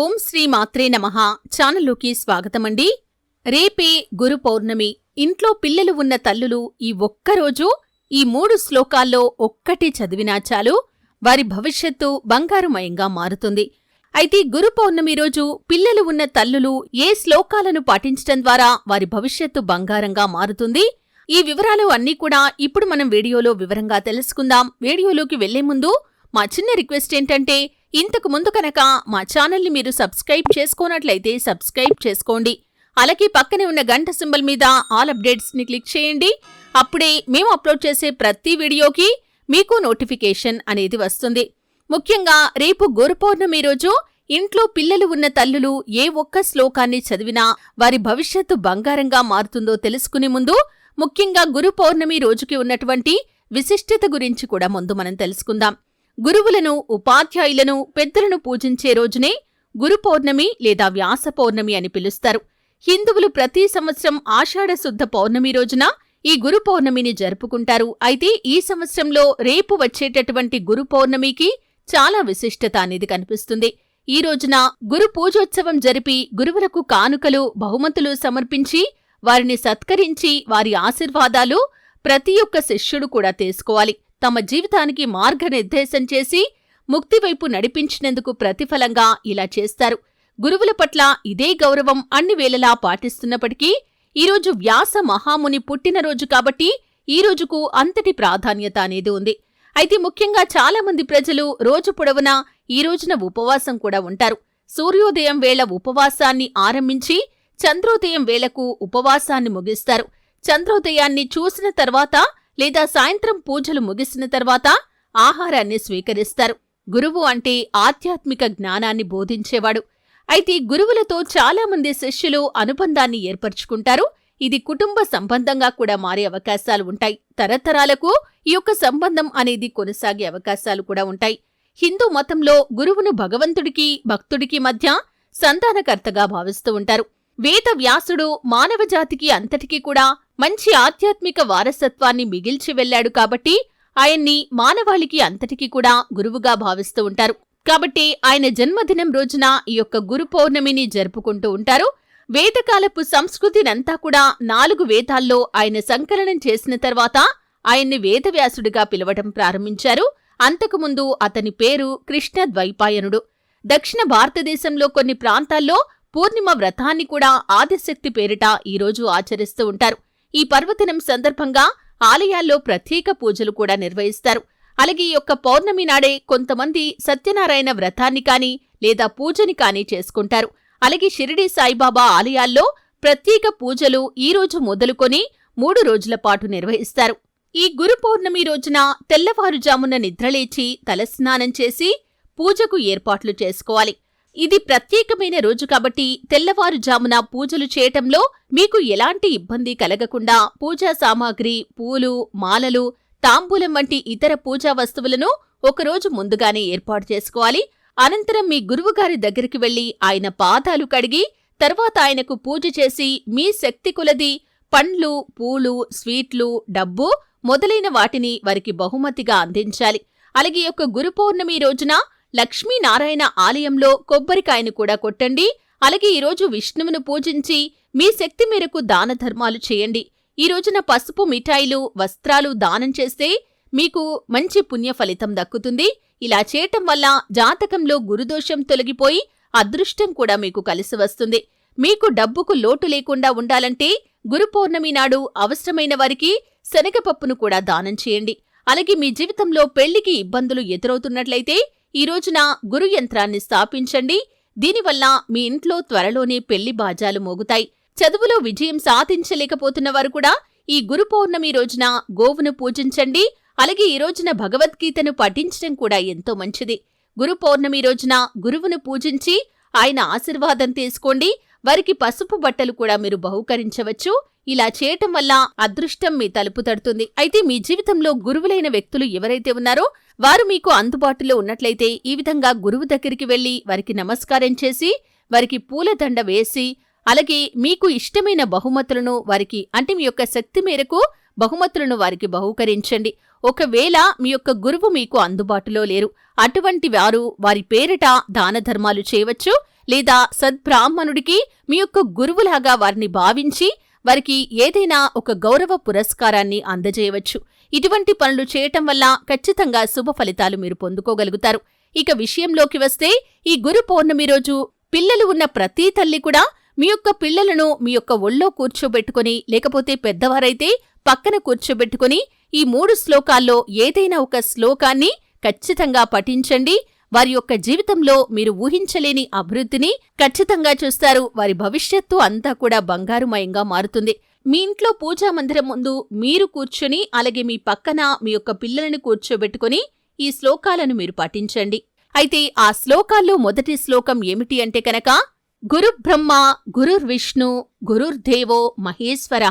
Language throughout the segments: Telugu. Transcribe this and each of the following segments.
ఓం శ్రీ మాత్రే నమః. ఛానల్లోకి స్వాగతమండి. రేపే గురు పౌర్ణమి. ఇంట్లో పిల్లలు ఉన్న తల్లులు ఈ ఒక్కరోజు ఈ మూడు శ్లోకాల్లో ఒక్కటి చదివినా చాలు వారి భవిష్యత్తు బంగారుమయంగా మారుతుంది. అయితే గురు పౌర్ణమి రోజు పిల్లలు ఉన్న తల్లులు ఏ శ్లోకాలను పాటించటం ద్వారా వారి భవిష్యత్తు బంగారంగా మారుతుంది? ఈ వివరాలు అన్నీ కూడా ఇప్పుడు మనం వీడియోలో వివరంగా తెలుసుకుందాం. వీడియోలోకి వెళ్ళే ముందు మా చిన్న రిక్వెస్ట్ ఏంటంటే ఇంతకు ముందు కనుక మా ఛానల్ని మీరు సబ్స్క్రైబ్ చేసుకోనట్లయితే సబ్స్క్రైబ్ చేసుకోండి. అలాగే పక్కనే ఉన్న గంట సింబల్ మీద ఆల్ అప్డేట్స్ని క్లిక్ చేయండి. అప్పుడే మేము అప్లోడ్ చేసే ప్రతి వీడియోకి మీకు నోటిఫికేషన్ అనేది వస్తుంది. ముఖ్యంగా రేపు గురు పౌర్ణమి రోజు ఇంట్లో పిల్లలు ఉన్న తల్లులు ఏ ఒక్క శ్లోకాన్ని చదివినా వారి భవిష్యత్తు బంగారంగా మారుతుందో తెలుసుకునే ముందు ముఖ్యంగా గురు పౌర్ణమి రోజుకి ఉన్నటువంటి విశిష్టత గురించి కూడా ముందు మనం తెలుసుకుందాం. గురువులను ఉపాధ్యాయులను పెద్దలను పూజించే రోజునే గురు పౌర్ణమి లేదా వ్యాస పౌర్ణమి అని పిలుస్తారు. హిందువులు ప్రతి సంవత్సరం ఆషాఢ శుద్ధ పౌర్ణమి రోజున ఈ గురు పౌర్ణమిని జరుపుకుంటారు. అయితే ఈ సంవత్సరంలో రేపు వచ్చేటటువంటి గురు పౌర్ణమికి చాలా విశిష్టత అనేది కనిపిస్తుంది. ఈ రోజున గురు పూజోత్సవం జరిపి గురువులకు కానుకలు బహుమతులు సమర్పించి వారిని సత్కరించి వారి ఆశీర్వాదాలు ప్రతి ఒక్క శిష్యుడు కూడా తీసుకోవాలి. తమ జీవితానికి మార్గనిర్దేశం చేసి ముక్తివైపు నడిపించినందుకు ప్రతిఫలంగా ఇలా చేస్తారు. గురువుల పట్ల ఇదే గౌరవం అన్ని వేళలా పాటిస్తున్నప్పటికీ ఈరోజు వ్యాస మహాముని పుట్టినరోజు కాబట్టి ఈ రోజుకు అంతటి ప్రాధాన్యత అనేది ఉంది. అయితే ముఖ్యంగా చాలామంది ప్రజలు రోజు పొడవునా ఈ రోజున ఉపవాసం కూడా ఉంటారు. సూర్యోదయం వేళ ఉపవాసాన్ని ఆరంభించి చంద్రోదయం వేళకు ఉపవాసాన్ని ముగిస్తారు. చంద్రోదయాన్ని చూసిన తర్వాత లేదా సాయంత్రం పూజలు ముగిసిన తర్వాత ఆహారాన్ని స్వీకరిస్తారు. గురువు అంటే ఆధ్యాత్మిక జ్ఞానాన్ని బోధించేవాడు. అయితే గురువులతో చాలా మంది శిష్యులు అనుబంధాన్ని ఏర్పరచుకుంటారు. ఇది కుటుంబ సంబంధంగా కూడా మారే అవకాశాలు ఉంటాయి. తరతరాలకు ఈ యొక్క సంబంధం అనేది కొనసాగే అవకాశాలు కూడా ఉంటాయి. హిందూ మతంలో గురువును భగవంతుడికి భక్తుడికి మధ్య సంతానకర్తగా భావిస్తూ ఉంటారు. వేద వ్యాసుడు అంతటికీ కూడా మంచి ఆధ్యాత్మిక వారసత్వాన్ని మిగిల్చి వెళ్ళాడు కాబట్టి ఆయన్ని మానవాళికి అంతటికీ కూడా గురువుగా భావిస్తూ ఉంటారు. కాబట్టి ఆయన జన్మదినం రోజున ఈ యొక్క గురు పౌర్ణమిని జరుపుకుంటూ ఉంటారు. వేదకాలపు సంస్కృతినంతా కూడా నాలుగు వేదాల్లో ఆయన సంకలనం చేసిన తర్వాత ఆయన్ని వేదవ్యాసుడిగా పిలవటం ప్రారంభించారు. అంతకుముందు అతని పేరు కృష్ణ ద్వైపాయనుడు దక్షిణ భారతదేశంలో కొన్ని ప్రాంతాల్లో పూర్ణిమ వ్రతాన్ని కూడా ఆదిశక్తి పేరిట ఈరోజు ఆచరిస్తూ ఉంటారు. ఈ పర్వదినం సందర్భంగా ఆలయాల్లో ప్రత్యేక పూజలు కూడా నిర్వహిస్తారు. అలాగే ఈ యొక్క పౌర్ణమి నాడే కొంతమంది సత్యనారాయణ వ్రతాన్ని కానీ లేదా పూజని కానీ చేసుకుంటారు. అలాగే షిరిడి సాయిబాబా ఆలయాల్లో ప్రత్యేక పూజలు ఈ రోజు మొదలుకొని మూడు రోజుల పాటు నిర్వహిస్తారు. ఈ గురు పౌర్ణమి రోజున తెల్లవారుజామున నిద్రలేచి తలస్నానం చేసి పూజకు ఏర్పాట్లు చేసుకోవాలి. ఇది ప్రత్యేకమైన రోజు కాబట్టి తెల్లవారుజామున పూజలు చేయటంలో మీకు ఎలాంటి ఇబ్బంది కలగకుండా పూజా సామాగ్రి పూలు మాలలు తాంబూలం వంటి ఇతర పూజా వస్తువులను ఒకరోజు ముందుగానే ఏర్పాటు చేసుకోవాలి. అనంతరం మీ గురువుగారి దగ్గరికి వెళ్ళి ఆయన పాదాలు కడిగి తర్వాత ఆయనకు పూజ చేసి మీ శక్తి కులది పండ్లు పూలు స్వీట్లు డబ్బు మొదలైన వాటిని వారికి బహుమతిగా అందించాలి. అలాగే యొక్క గురు పౌర్ణమి రోజున లక్ష్మీనారాయణ ఆలయంలో కొబ్బరికాయను కూడా కొట్టండి. అలాగే ఈరోజు విష్ణువును పూజించి మీ శక్తి మేరకు దాన ధర్మాలు చేయండి. ఈ రోజున పసుపు మిఠాయిలు వస్త్రాలు దానం చేస్తే మీకు మంచి పుణ్య ఫలితం దక్కుతుంది. ఇలా చేయటం వల్ల జాతకంలో గురుదోషం తొలగిపోయి అదృష్టం కూడా మీకు కలిసి వస్తుంది. మీకు డబ్బుకు లోటు లేకుండా ఉండాలంటే గురు పౌర్ణమి నాడు అవసరమైన వారికి శనగపప్పును కూడా దానం చేయండి. అలాగే మీ జీవితంలో పెళ్ళికి ఇబ్బందులు ఎదురవుతున్నట్లయితే ఈ రోజున గురు యంత్రాన్ని స్థాపించండి. దీనివల్ల మీ ఇంట్లో త్వరలోనే పెళ్ళి బాజాలు మోగుతాయి. చదువులో విజయం సాధించలేకపోతున్న వారు కూడా ఈ గురు పౌర్ణమి రోజున గోవును పూజించండి. అలాగే ఈ రోజున భగవద్గీతను పఠించడం కూడా ఎంతో మంచిది. గురు పౌర్ణమి రోజున గురువును పూజించి ఆయన ఆశీర్వాదం తీసుకోండి. వారికి పసుపు బట్టలు కూడా మీరు బహుకరించవచ్చు. ఇలా చేయటం వల్ల అదృష్టం మీ తలుపు తడుతుంది. అయితే మీ జీవితంలో గురువులైన వ్యక్తులు ఎవరైతే ఉన్నారో వారు మీకు అందుబాటులో ఉన్నట్లయితే ఈ విధంగా గురువు దగ్గరికి వెళ్ళి వారికి నమస్కారం చేసి వారికి పూలదండ వేసి అలాగే మీకు ఇష్టమైన బహుమతులను వారికి అంటే మీ యొక్క శక్తి మేరకు బహుమతులను వారికి బహుకరించండి. ఒకవేళ మీ యొక్క గురువు మీకు అందుబాటులో లేరు అటువంటి వారు వారి పేరిట దాన ధర్మాలు చేయవచ్చు లేదా సద్బ్రాహ్మణుడికి మీ యొక్క గురువులాగా వారిని భావించి వారికి ఏదైనా ఒక గౌరవ పురస్కారాన్ని అందజేయవచ్చు. ఇటువంటి పనులు చేయటం వల్ల ఖచ్చితంగా శుభ ఫలితాలు మీరు పొందుకోగలుగుతారు. ఇక విషయంలోకి వస్తే ఈ గురు పౌర్ణమి రోజు పిల్లలు ఉన్న ప్రతి తల్లి కూడా మీ యొక్క పిల్లలను మీ యొక్క ఒళ్ళో కూర్చోబెట్టుకుని లేకపోతే పెద్దవారైతే పక్కన కూర్చోబెట్టుకుని ఈ మూడు శ్లోకాల్లో ఏదైనా ఒక శ్లోకాన్ని ఖచ్చితంగా పఠించండి. వారి యొక్క జీవితంలో మీరు ఊహించలేని అభివృద్ధిని ఖచ్చితంగా చూస్తారు. వారి భవిష్యత్తు అంతా కూడా బంగారుమయంగా మారుతుంది. మీ ఇంట్లో పూజా మందిరం ముందు మీరు కూర్చుని అలాగే మీ పక్కన మీ యొక్క పిల్లలను కూర్చోబెట్టుకుని ఈ శ్లోకాలను మీరు పఠించండి. అయితే ఆ శ్లోకాల్లో మొదటి శ్లోకం ఏమిటి అంటే కనుక గురుబ్రహ్మ గురుర్విష్ణు గురుర్దేవో మహేశ్వర.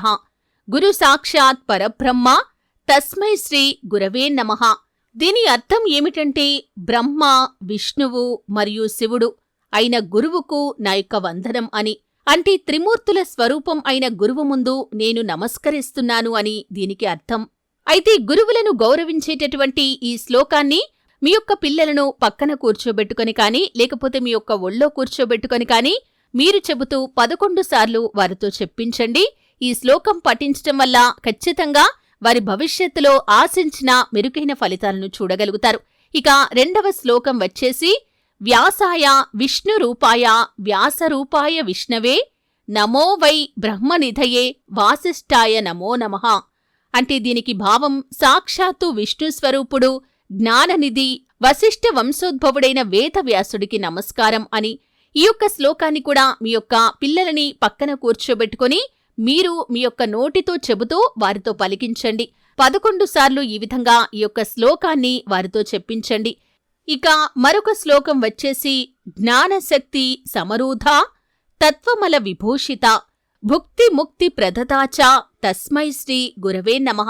గురు సాక్షాత్ పరబ్రహ్మ తస్మై శ్రీ గురవే నమః. దీని అర్థం ఏమిటంటే బ్రహ్మ విష్ణువు మరియు శివుడు అయిన గురువుకు నా యొక్క వందనం అని. అంటే త్రిమూర్తుల స్వరూపం అయిన గురువు ముందు నేను నమస్కరిస్తున్నాను అని దీనికి అర్థం. అయితే గురువులను గౌరవించేటటువంటి ఈ శ్లోకాన్ని మీ యొక్క పిల్లలను పక్కన కూర్చోబెట్టుకొని కానీ లేకపోతే మీ యొక్క ఒళ్ళో కూర్చోబెట్టుకొని కానీ మీరు చెబుతూ పదకొండు సార్లు వారితో చెప్పించండి. ఈ శ్లోకం పఠించటం వల్ల ఖచ్చితంగా వారి భవిష్యత్తులో ఆశించిన మెరుగైన ఫలితాలను చూడగలుగుతారు. ఇక రెండవ శ్లోకం వచ్చేసి వ్యాసాయ విష్ణురూపాయ వ్యాసరూపాయ విష్ణవే నమో వై బ్రహ్మనిధయే వాసిష్ఠాయ నమో నమః. అంటే దీనికి భావం సాక్షాత్తు విష్ణు స్వరూపుడు జ్ఞాననిధి వశిష్ఠ వంశోద్భవుడైన వేదవ్యాసుడికి నమస్కారం అని ఈ యొక్క శ్లోకాన్ని కూడా మీ యొక్క పిల్లలని పక్కన కూర్చోబెట్టుకుని మీరు మీ యొక్క నోటితో చెబుతూ వారితో పలికించండి. పదకొండు సార్లు ఈ విధంగా ఈ యొక్క శ్లోకాన్ని వారితో చెప్పించండి. ఇక మరొక శ్లోకం వచ్చేసి జ్ఞానశక్తి సమరూధ తత్వమల విభూషిత భుక్తి ముక్తి ప్రదతాచ తస్మై శ్రీ గురవే నమః.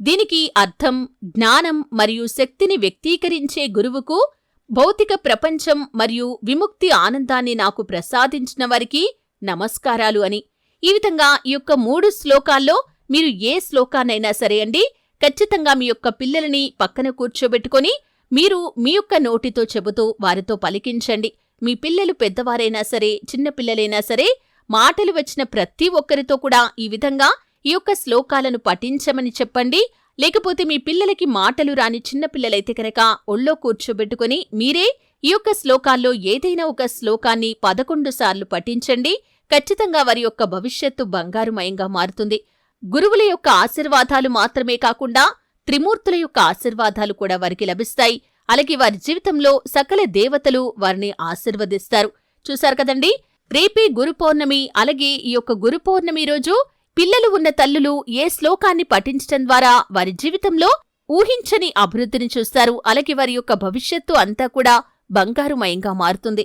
దీనికి అర్థం జ్ఞానం మరియు శక్తిని వ్యక్తీకరించే గురువుకు భౌతిక ప్రపంచం మరియు విముక్తి ఆనందాన్ని నాకు ప్రసాదించిన వారికి నమస్కారాలు అని. ఈ విధంగా ఈ యొక్క మూడు శ్లోకాల్లో మీరు ఏ శ్లోకాన్నైనా సరే అండి ఖచ్చితంగా మీ యొక్క పిల్లలని పక్కన కూర్చోబెట్టుకొని మీరు మీ యొక్క నోటితో చెబుతూ వారితో పలికించండి. మీ పిల్లలు పెద్దవారైనా సరే చిన్న పిల్లలైనా సరే మాటలు వచ్చిన ప్రతి ఒక్కరితో కూడా ఈ విధంగా ఈ యొక్క శ్లోకాలను పఠించమని చెప్పండి. లేకపోతే మీ పిల్లలకి మాటలు రాని చిన్నపిల్లలైతే కనుక ఒళ్ళో కూర్చోబెట్టుకుని మీరే ఈ యొక్క శ్లోకాల్లో ఏదైనా ఒక శ్లోకాన్ని పదకొండు సార్లు పఠించండి. ఖచ్చితంగా వారి యొక్క భవిష్యత్తు బంగారుమయంగా మారుతుంది. గురువుల యొక్క ఆశీర్వాదాలు మాత్రమే కాకుండా త్రిమూర్తుల యొక్క ఆశీర్వాదాలు కూడా వారికి లభిస్తాయి. అలాగే వారి జీవితంలో సకల దేవతలు వారిని ఆశీర్వదిస్తారు. చూశారు కదండి? రేపే గురు పౌర్ణమి. అలాగే ఈ యొక్క గురు పౌర్ణమి రోజు పిల్లలు ఉన్న తల్లులు ఏ శ్లోకాన్ని పఠించటం ద్వారా వారి జీవితంలో ఊహించని అభివృద్ధిని చూస్తారు. అలాగే వారి యొక్క భవిష్యత్తు అంతా కూడా బంగారుమయంగా మారుతుంది.